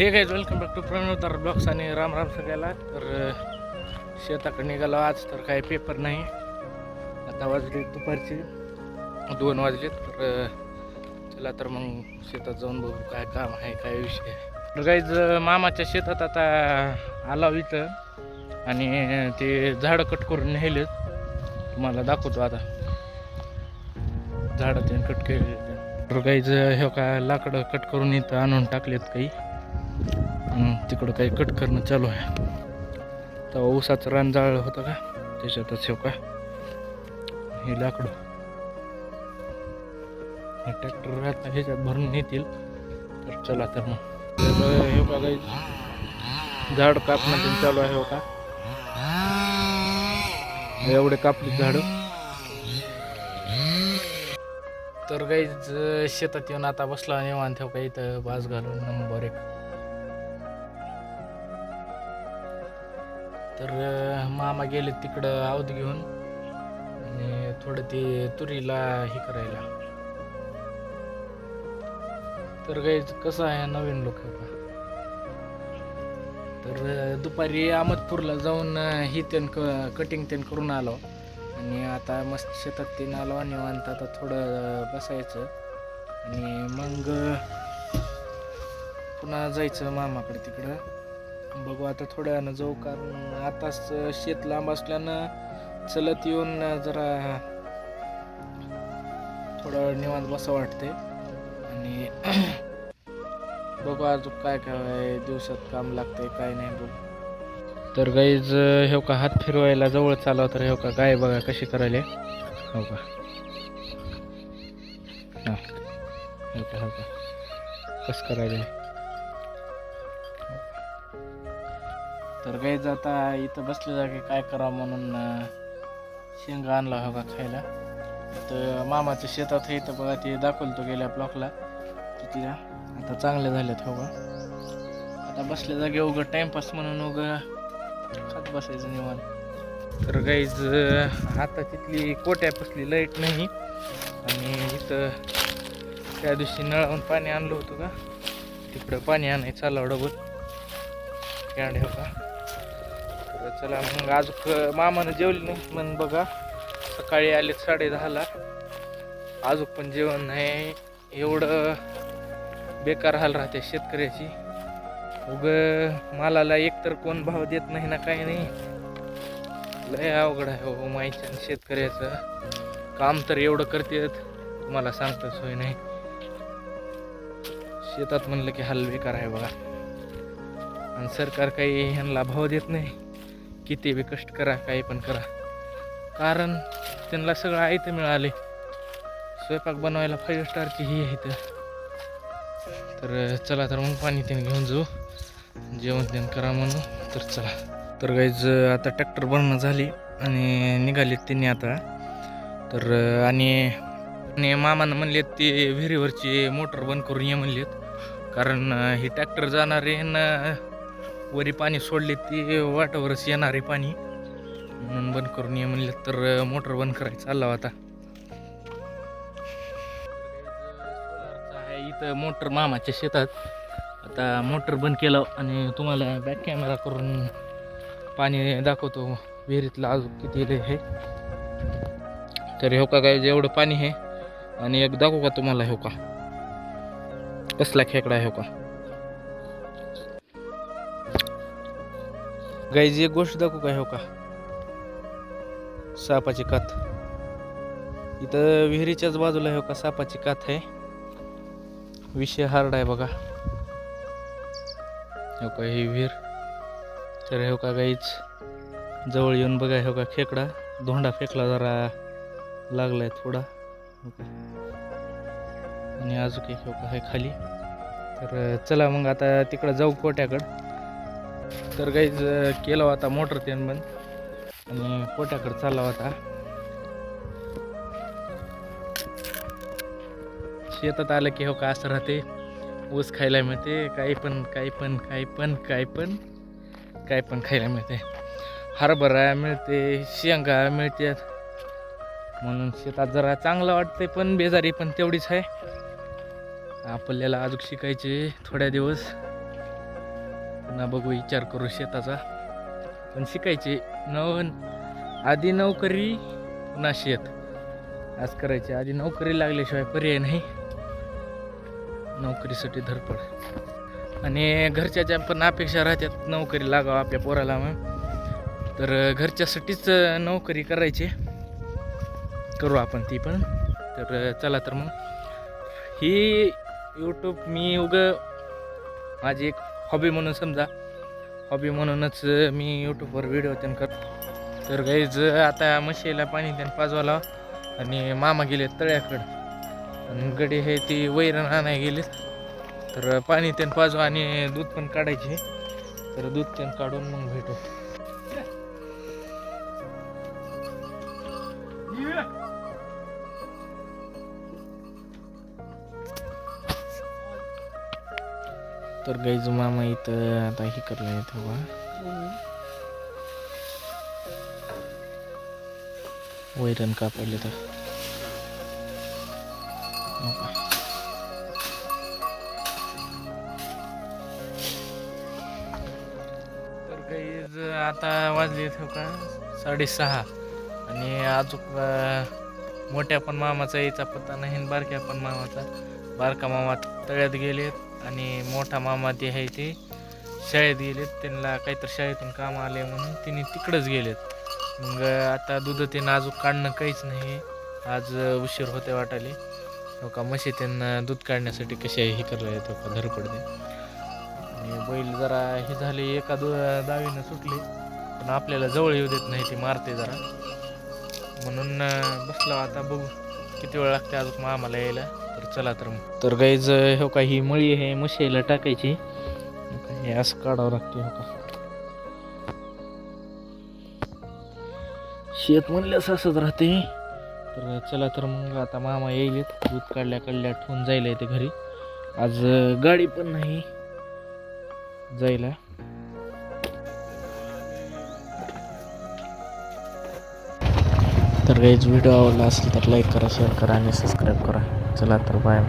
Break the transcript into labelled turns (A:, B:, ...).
A: हे काय welcome back to Pranavtar vlogs आणि राम राम सगळ्याला. तर शेताकडे निघालो आज तर काही पेपर नाही. आता वाजले दुपारचे दोन वाजले तर चला तर मग शेतात जाऊन बघू काय काम आहे काय विषय आहे. तर काहीच मामाच्या शेतात आता आला इथं आणि ते झाडं कट करून नेलेत. तुम्हाला दाखवतो आता. झाडं ते कट केले तर काहीच हे का लाकडं कट करून इथं आणून टाकलेत काही. तिकडं काही कट करणं चालू आहे. तेव्हा ऊसाचं रान जाळलं होतं का? त्याच्यातच हे का? हे लाकडं. ट्रॅक्टर आता ह्याच्यात भरून येतील तर चला तर मग. तर हे का काही झाड कापणं पण चालू आहे हो का? एवढे कापली झाडं. तर काही शेतात येऊन आता बसला निवांत हो ठेव काही इथं बाज घालून नंबर एक. तर मामा गेले तिकडं आवत घेऊन आणि थोडं ते तुरीला हे करायला. तर काही कसं आहे नवीन लोक तर दुपारी अहमदपूरला जाऊन अं, ही त्यान कटिंग त्यान करून आलो. आणि आता मस्त शेतात तेन आलो निवांत आता थोडं बसायचं. आणि मग पुन्हा जायचं मामाकडे तिकडं. बघू आता थोड्या वेळानं जाऊ कारण आताच शेत लांब असल्यानं चलत येऊन जरा थोडं निवांत बसा वाटते आणि बघू अजून काय काय दिवसात काम लागतंय काय नाही बघू. तर गाईज हे का हात फिरवायला जवळ चालव तर हे का गाय बघा कशी करायला. हो का? हां. हो का हो का. कसं करायला? तर गाईज आता इथं बसले जागे काय करावं म्हणून शेंगा आणला हो खायला. तर मामाच्या शेतात हे इथं बघा ते दाखवलं तो गेल्या ब्लॉकला तिथल्या आता चांगले झालेत हो आता बसल्या जागे उघं टाइमपास म्हणून उघं खात बसायचं निवान तर गाईज आता तिथली कोट्या पसली लाइट नाही. आणि इथं त्या दिवशी नळावून पाणी आणलं होतं का? तिकडं पाणी आणायचं चाललं डबल कॅन्ड होता. तर चला मग आज मामानं जेवले नाही मग बघा. सकाळी आले साडे दहाला. अजून पण जेवण नाही. एवढं बेकार हाल राहते शेतकऱ्याची. उग मालाला एकतर कोण भाव देत नाही ना काही नाही. लय अवघड आहे हो माहिती शेतकऱ्याचं. काम तर एवढं करतेत. तुम्हाला सांगता सोय नाही. शेतात म्हणलं की हाल बेकार आहे बघा. आणि सरकार काही ह्यांना भाव देत नाही. किती बी कष्ट करा काही पण करा. कारण त्यांना सगळं आयतं मिळाले. स्वयंपाक बनवायला फाईव्ह स्टारची ही आहे इथं तर चला तर मग पाणी त्याने घेऊन जाऊ. जेवण त्यान करा म्हणून तर चला. तर गाईज आता ट्रॅक्टर बनणं झाली आणि निघालीत त्यांनी आता. तर आणि आणि मामानं म्हणलेत ते विहिरीवरची मोटर बंद करून ये म्हणलेत. कारण ही हे ट्रॅक्टर जाणारे ना वरी पाणी सोडले ते वाटावरच येणारे पाणी. म्हणून बंद करून ये म्हणलं तर मोटर बंद करायचं चालला आता. इथं मोटर मामाच्या शेतात. आता मोटर बंद केलं आणि तुम्हाला बॅक कॅमेरा करून पाणी दाखवतो. विहिरीतलं अजून किती हे तर हो का काय जेवढं पाणी आहे. आणि एक दाखवू का तुम्हाला हो का? कसला खेकडा हो का? गाईची एक गोष्ट दाखवू का हो का? सापाची कात. इथं विहिरीच्याच बाजूला हो का सापाची कात आहे. विषय हार्ड आहे बघा. हो का ही विहीर. तर हो का गाईच जवळ येऊन बघा हो का खेकडा. धोंडा फेकला जरा लागलाय थोडा. आणि अजून एक हो का आहे खाली. तर चला मग आता तिकडं जाऊ कोट्याकडं. तर काहीच केलं होता मोटर तेन बंद. आणि पोट्याकडे चालला होता. शेतात आलं की हो का असं राहते. ऊस खायला मिळते काही पण काही पण काही पण काही पण काय पण खायला मिळते. हरभरा मिळते शेंगा मिळतात म्हणून शेतात जरा चांगलं वाटते पण बेजारी पण तेवढीच आहे. आपल्याला अजून शिकायचे थोड्या दिवस. पुन्हा बघू विचार करू शेताचा. पण शिकायचे नव आधी नोकरी पुन्हा शेत. आज करायचे आधी नोकरी लागल्याशिवाय पर्याय नाही. नोकरीसाठी धडपड. आणि घरच्याच्या पण अपेक्षा राहतात नोकरी लागावं आपल्या पोराला मग तर घरच्यासाठीच नोकरी करायची. करू आपण ती पण. तर चला तर मग. ही यूट्यूब मी उग माझी एक हॉबी म्हणून समजा. हॉबी म्हणूनच मी यूट्यूबवर व्हिडिओ त्यान करतो. तर गाईज आता म्हशीला पाणी त्यानं पाजवाला आणि मामा गेले तळ्याकडं. आणि गडी हे ती वैरण आणाय गेले. तर पाणी त्यानं पाजवा आणि दूध पण काढायचे. तर दूध त्यानं काढून मग भेटू. तर गाईज मामा इथं आता हे करलं इथं बा. वैरण कापडले तर. हो का. तर गाईज आता वाजले हो का? साडेसहा. आणि अजून मोठ्या पण मामाचा यायचा पत्ता नाही बारक्या पण मामाचा. बारका मामा तळ्यात गेलेत. आणि मोठा मामा ते आहे ते शाळेत गेलेत. त्यांना काहीतरी शाळेतून काम आले म्हणून तिने तिकडंच गेलेत. मग आता दूध ते नाजूक काढणं काहीच नाही. आज उशीर होते वाटाले हो का म्हशी त्यांना दूध काढण्यासाठी कसे हे करायला येतो का? धरपडते आणि बैल जरा हे झाले एका दो दावीनं सुटले. पण आपल्याला जवळ येऊ देत नाही ते मारते जरा. म्हणून बसला आता बघू. किती वेळ लागते अजून आम्हाला यायला? तर चला तर मग. तर गाईज हो का ही मळी हे म्हशीला टाकायची. हो हे असं काढावं लागते हो का. शेत म्हणल्यास असंच राहते. तर चला तर मग आता मामा येईल दूध काढल्या काढल्या ठेवून जायला येते घरी. आज गाडी पण नाही जायला. तर काहीच व्हिडिओ आवडला असेल तर लाईक करा शेअर करा आणि सबस्क्राईब करा. चला तर बाय.